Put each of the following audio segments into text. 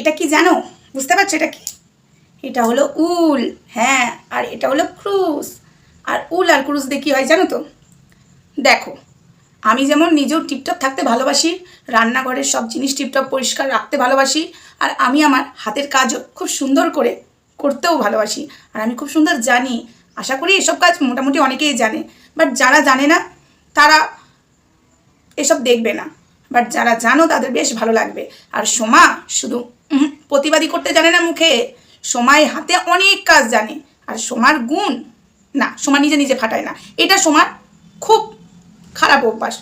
এটা কি জানো? বুঝতে পারছ এটা কি? এটা হলো উল হ্যাঁ আর এটা হলো ক্রুজ। আর উল আর ক্রুজ দিয়ে কী হয় জানো তো? দেখো, আমি যেমন নিজেও টিপটপ থাকতে ভালোবাসি, রান্নাঘরের সব জিনিস টিপটপ পরিষ্কার রাখতে ভালোবাসি, আর আমি আমার হাতের কাজও খুব সুন্দর করে করতেও ভালোবাসি। আর আমি খুব সুন্দর জানি, আশা করি এসব কাজ মোটামুটি অনেকেই জানে বাট যারা জানে না, তারা এসব দেখবে না। বাট যারা জানো, তাদের বেশ ভালো লাগবে। আর সোমা, শুধু প্রতিবাদী করতে জানে না মুখে সময় হাতে অনেক কাজ জানে। আর সোমার গুণ? না, সোমা নিজে নিজে ফাটায় না। এটা সোমার খুব খারাপ অভ্যাস।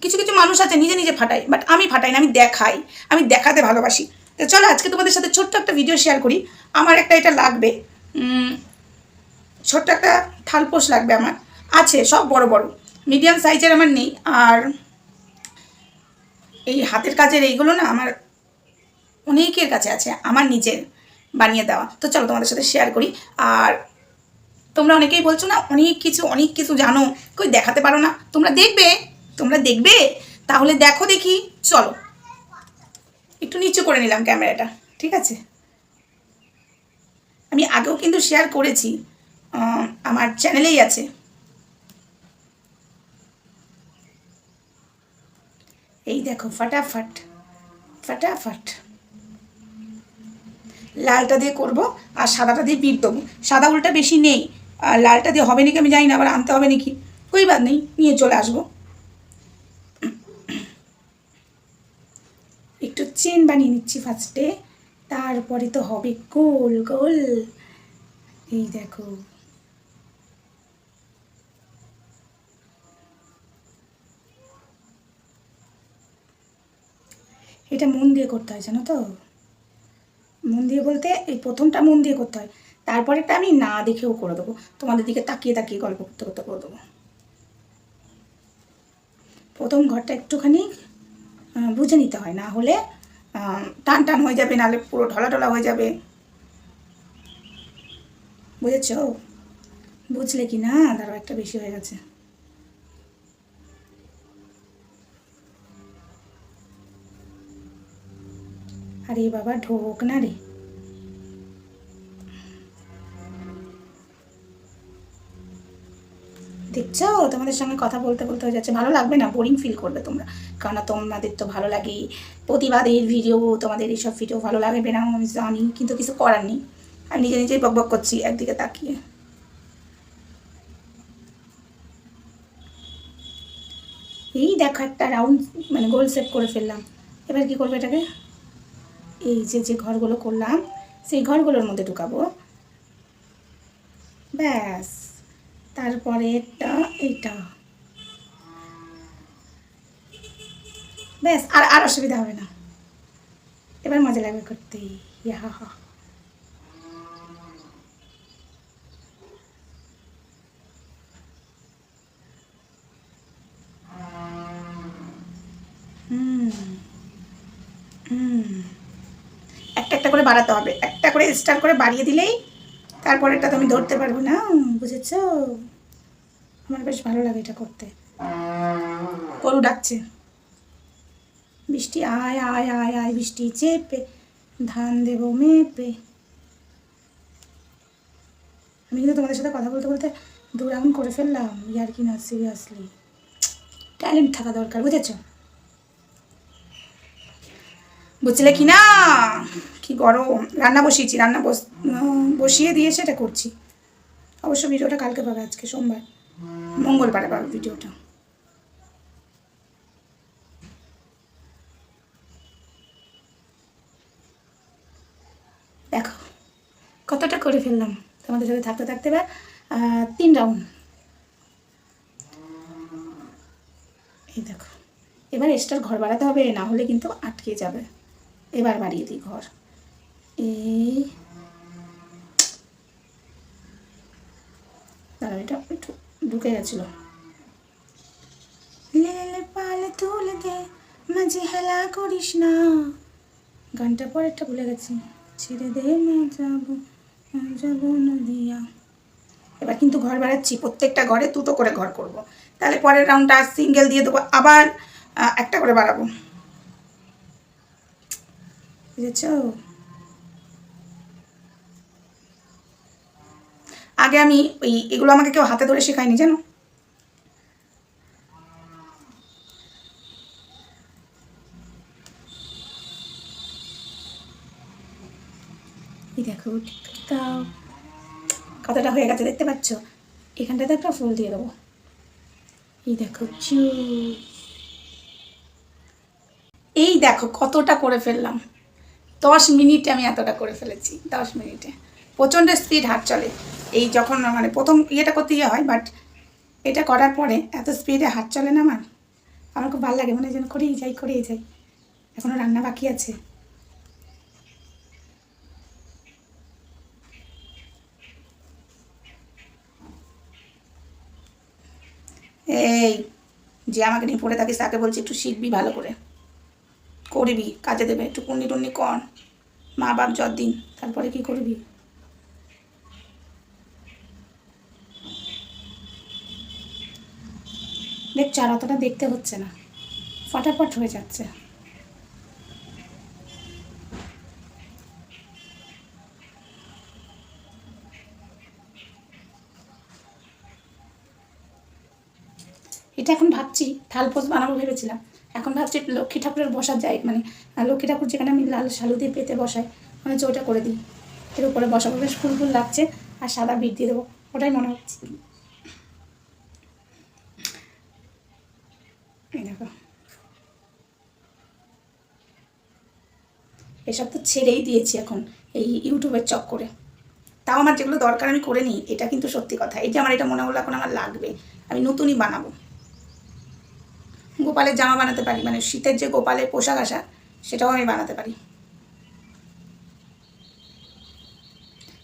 কিছু কিছু মানুষ আছে নিজে নিজে ফাটায় বাট আমি ফাটাই না, আমি দেখাই, আমি দেখাতে ভালোবাসি। তো চলো, আজকে তোমাদের সাথে ছোট্ট একটা ভিডিও শেয়ার করি। আমার একটা এটা লাগবে। ছোট্ট একটা থালপোষ লাগবে আমার। আছে, সব বড় বড়। মিডিয়াম সাইজের আমার নেই। আর এই হাতের কাজের এইগুলো না আমার অনেকের কাছে আছে, আমার নিজের বানিয়ে দেওয়া। তো চলো তোমাদের সাথে শেয়ার করি। আর তোমরা অনেকেই বলছো না, অনেক কিছু অনেক কিছু জানো, কই দেখাতে পারো না। তোমরা দেখবে তোমরা দেখবে। তাহলে দেখো দেখি, চলো। একটু নিচু করে নিলাম ক্যামেরাটা, ঠিক আছে? আমি আগেও কিন্তু শেয়ার করেছি আমার চ্যানেলেই আছে। এই দেখো, ফটাফট ফটাফট। লালটা দিয়ে করব, আর সাদাটা দিয়ে বিট দেবো। সাদা উলটা বেশি নেই, আর লালটা দিয়ে হবে নাকি আমি জানি না, আবার আনতে হবে নাকি? ওই বাদ নেই, নিয়ে চলে আসব। একটু চেন বানিয়ে নিচ্ছি ফার্স্টে তারপরে তো হবে গোল গোল। এই দেখো। এটা মন দিয়ে করতে হয়, জানো তো? মন দিয়ে বলতে এই প্রথমটা মন দিয়ে করতে হয়। তারপরেটা আমি না দেখেও করে দেবো। তোমাদের দিকে তাকিয়ে তাকিয়ে গল্প করতে করতে করে দেবো। প্রথম ঘরটা একটুখানি বুঝে নিতে হয়। না হলে টান টান হয়ে যাবে, নাহলে পুরো ঢলা ঢলা হয়ে যাবে। বুঝেছ? বুঝলে কি না? দাঁড়াও, একটা বেশি হয়ে গেছে। আরে বাবা, ঢোক না রে। দেখছ? তোমাদের সঙ্গে কথা বলতে বলতে হয়ে যাচ্ছে। ভালো লাগবে না? বোরিং ফিল করবে তোমরা। কারণ তোমাদের তো ভালো লাগে প্রতিবাদের ভিডিও তোমাদের এইসব ভিডিও ভালো লাগবে না, আমি জানি, কিন্তু কিছু করার নেই। আমি নিজে নিজেই বক বক করছি, একদিকে তাকিয়ে। এই দেখো একটা রাউন্ড মানে গোল সেট করে ফেললাম। এবার কি করবে এটাকে? এই যে যে ঘরগুলো করলাম, সেই ঘরগুলোর মধ্যে ঢুকাবো। ব্যাস। তারপরে এটা, এইটা। ব্যাস, আর আর অসুবিধা হবে না। এবার মজা লাগবে করতে। ইয়া হা হুম হুম একটা একটা করে বাড়াতে হবে। একটা করে স্টার করে বাড়িয়ে দিলেই তারপরেরটা তুমি ধরতে পারবে না। বুঝেছ? আমার বেশ ভালো লাগে এটা করতে। গরু ডাকছে। বৃষ্টি আয় আয় আয় আয়, বৃষ্টি চেপে, ধান দেবো মেপে। আমি কিন্তু তোমাদের সাথে কথা বলতে বলতে দু রাউন্ড করে ফেললাম। ইয়ার কি না সিরিয়াসলি ট্যালেন্ট থাকা দরকার, বুঝেছ? বুঝলে কি, না, কি গরম। রান্না বসিয়েছি, রান্না বস বসিয়ে দিয়ে সেটা করছি। অবশ্য ভিডিওটা কালকে পাবে আজকে, সোমবার। মঙ্গলবারে পাবে ভিডিওটা। দেখো, কতটা করে ফেললাম। তোমাদের সাথে থাকতে থাকতে এবার তিন রাউন্ড এই দেখো, এবার এক্সট্রা ঘর বাড়াতে হবে, না হলে কিন্তু আটকে যাবে। এবার বাড়িয়ে দিই ঘর। এই দাঁড়াও, এটা একটু ঢুকে গেছিল। লেলে পালে তুলে দে মাঝে হেলা করিস না। গানটা পরেরটা ভুলে গেছি। ছেড়ে দে না যাব যাব নদিয়া। এবার কিন্তু ঘর বাড়াচ্ছি, প্রত্যেকটা ঘরে দুটো করে ঘর করব। তাহলে পরের রাউন্ডটা সিঙ্গেল দিয়ে দেবো, আবার একটা করে বাড়াবো। বুঝেছ আগে আমি ওই এগুলো আমাকে কেউ হাতে ধরে শেখায়নি, জানো? দেখো তাও কথাটা হয়ে গেছে দেখতে পাচ্ছ? এখানটাতে একটা ফুল দিয়ে দেবো। এই দেখো চু এই দেখো, কতটা করে ফেললাম। দশ মিনিটে আমি এতটা করে ফেলেছি, দশ মিনিটে। প্রচণ্ড স্পিড হাট চলে। এই যখন মানে প্রথম ইয়েটা করতে ইয়ে হয় বাট এটা করার পরে এত স্পিডে হাট চলে না আমার? আমার খুব ভালো লাগে মানে যেন করেই যাই করেই যাই। এখনও রান্না বাকি আছে। এই, যে আমাকে নিয়ে পড়ে থাকিস, তাকে বলছি একটু শিখবি ভালো করে। করবি? কাজে দেবে। একটু পুণ্যি টুন্নি কর। মা বাপ যত দিন তারপরে কি করবি? দেখছ আর অতটা দেখতে হচ্ছে না। ফটাফট হয়ে যাচ্ছে। এটা এখন ভাবছি থালপোস বানাবো ভেবেছিলাম। এখন ভাবছি লক্ষ্মী ঠাকুরের বসার যাই মানে লক্ষ্মী ঠাকুর যেখানে আমি লাল শালু দিয়ে পেতে বসাই মনে হচ্ছে ওটা করে দিই। এর উপরে বসাবো, বেশ ফুল ফুল লাগছে, আর সাদা বিট দিয়ে দেবো, ওটাই মনে হচ্ছে। দেখো। এসব তো ছেড়েই দিয়েছি এখন, এই ইউটিউবের চক করে তাও আমার যেগুলো দরকার আমি করে নিই, এটা কিন্তু সত্যি কথা। এই যে আমার এটা মনে হলো, এখন আমার লাগবে। আমি নতুনই বানাবো। গোপালের জামা বানাতে পারি মানে শীতের যে গোপালের পোশাক আসা সেটাও আমি বানাতে পারি।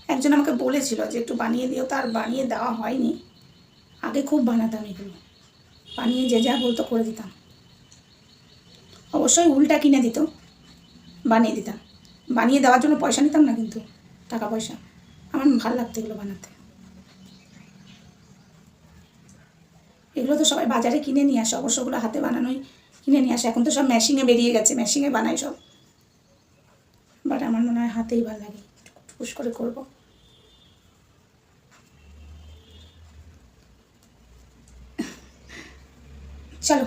একজন আমাকে বলেছিল যে একটু বানিয়ে দিও তার বানিয়ে দেওয়া হয়নি। আগে খুব বানাতাম এগুলো। বানিয়ে যে যা বলতো করে দিতাম। অবশ্যই উল্টা কিনে দিত, বানিয়ে দিতাম। বানিয়ে দেওয়ার জন্য পয়সা নিতাম না কিন্তু, টাকা পয়সা। আমার ভালো লাগতো এগুলো বানাতে। এগুলো তো সবাই বাজারে কিনে নিয়ে আসে, অবশ্য ওগুলো হাতে বানানোই কিনে নিয়ে আসে। এখন তো সব মেশিনে বেরিয়ে গেছে মেশিনে বানাই সব। বাট আমার মনে হয় হাতেই ভালো লাগে টুকুস করে করব। চলো,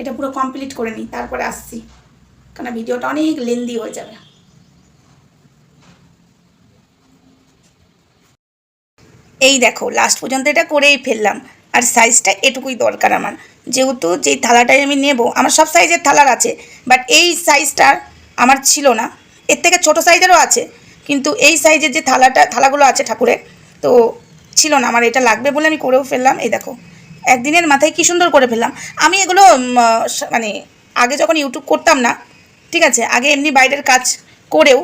এটা পুরো কমপ্লিট করে নিই, তারপরে আসছি। কারণ ভিডিওটা অনেক লেন্দি হয়ে যাবে। এই দেখো লাস্ট পর্যন্ত এটা করেই ফেললাম। আর সাইজটা এটুকুই দরকার আমার। যেহেতু যেই থালাটাই আমি নেব, আমার সব সাইজের থালার আছে বাট এই সাইজটার আমার ছিল না। এর থেকে ছোট সাইজেরও আছে, কিন্তু এই সাইজের যে থালাটা, থালাগুলো আছে ঠাকুরের, তো ছিল না। আমার এটা লাগবে বলে আমি করেও ফেললাম। এই দেখো, একদিনের মাথায় কি সুন্দর করে ফেললাম। আমি এগুলো মানে আগে যখন ইউটিউব করতাম না, ঠিক আছে, আগে এমনি বাইরের কাজ করেও,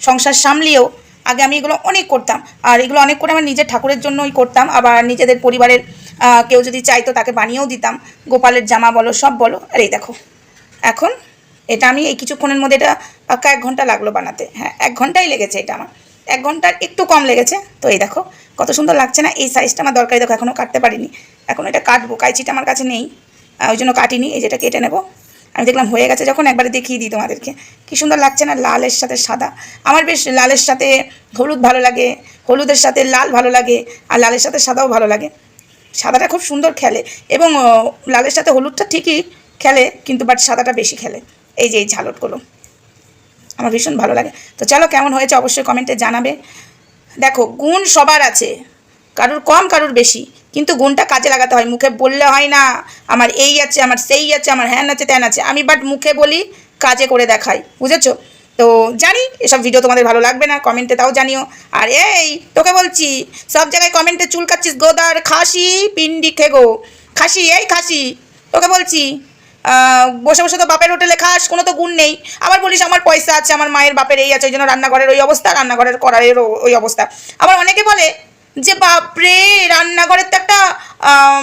সংসার সামলিয়েও, আগে আমি এগুলো অনেক করতাম। আর এগুলো অনেক করে আমার নিজের ঠাকুরের জন্যই করতাম, আবার নিজেদের পরিবারের কেউ যদি চাইতো তাকে বানিয়েও দিতাম। গোপালের জামা বলো, সব বলো। আর এই দেখো, এখন এটা আমি এই কিছুক্ষণের মধ্যে এটা পাক্কা এক ঘণ্টা লাগল বানাতে। হ্যাঁ এক ঘন্টাই লেগেছে এটা আমার। এক ঘণ্টার একটু কম লেগেছে। তো এই দেখো, কত সুন্দর লাগছে না? এই সাইজটা আমার দরকারি দেখো এখনও কাটতে পারিনি। এখন এটা কাটবো। কাইচিটা আমার কাছে নেই। ওই জন্য কাটিনি। এই যেটা কেটে নেব। আমি দেখলাম হয়ে গেছে, যখন একবারে দেখিয়ে দিই তোমাদেরকে। কি সুন্দর লাগছে না? লালের সাথে সাদা। আমার বেশ লালের সাথে হলুদ ভালো লাগে, হলুদের সাথে লাল ভালো লাগে, আর লালের সাথে সাদাও ভালো লাগে। সাদাটা খুব সুন্দর খেলে এবং লালের সাথে হলুদটা ঠিকই খেলে, কিন্তু বাট সাদাটা বেশি খেলে। এই যে এই ঝালটগুলো আমার ভীষণ ভালো লাগে। তো চলো কেমন হয়েছে অবশ্যই কমেন্টে জানাবে। দেখো, গুণ সবার আছে। কারুর কম, কারুর বেশি। কিন্তু গুণটা কাজে লাগাতে হয়। মুখে বললে হয় না, আমার এই আছে, আমার সেই আছে, আমার হ্যান আছে, ত্যান আছে। আমি বাট মুখে বলি, কাজে করে দেখাই। বুঝেছ? তো জানি, এসব ভিডিও তোমাদের ভালো লাগবে না কমেন্টে তাও জানিও। আর এই, তোকে বলছি, সব জায়গায় কমেন্টে চুলকাচ্ছিস, গোদার খাসি, পিন্ডি খেগো। খাসি, এই খাসি। তোকে বলছি বসে বসে তো বাপের হোটেলে খাস, কোনো তো গুণ নেই। আবার বলিস আমার পয়সা আছে, আমার মায়ের বাপের এই আছে, ওই জন্য রান্নাঘরের ওই অবস্থা, রান্নাঘরের কড়াইয়েরও ওই অবস্থা। আবার অনেকে বলে যে, বাপরে, রান্নাঘরের তো একটা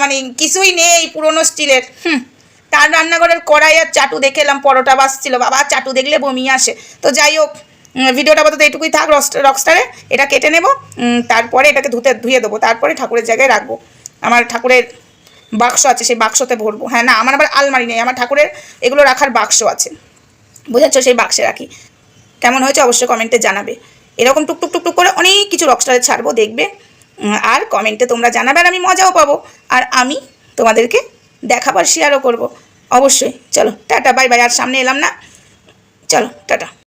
মানে কিছুই নেই পুরনো স্টিলের। হুম তার রান্নাঘরের কড়াই আর চাটু দেখে এলাম, পরোটা বাসছিল। বাবা, চাটু দেখলে বমি আসে। তো যাই হোক ভিডিওটা আপাতত এইটুকুই থাক রকস্টারে। এটা কেটে নেব তারপরে এটাকে ধুতে, ধুয়ে দেবো। তারপরে ঠাকুরের জায়গায় রাখব। আমার ঠাকুরের বাক্স আছে, সেই বাক্সতে ভরবো। হ্যাঁ না, আমার আবার আলমারি নেই। আমার ঠাকুরের এগুলো রাখার বাক্স আছে। বুঝেছ? সেই বাক্সে রাখি। কেমন হয়েছে অবশ্যই কমেন্টে জানাবে। এরকম টুকটুক টুকটুক করে অনেক কিছু রকস্টারে ছাড়বো, দেখবে। আর কমেন্টে তোমরা জানাবে আর আমি মজাও পাবো। আর আমি তোমাদেরকে দেখাবার শেয়ারও করব। অবশ্যই চলো টাটা বাই বাই আর সামনে এলাম না। চলো টাটা।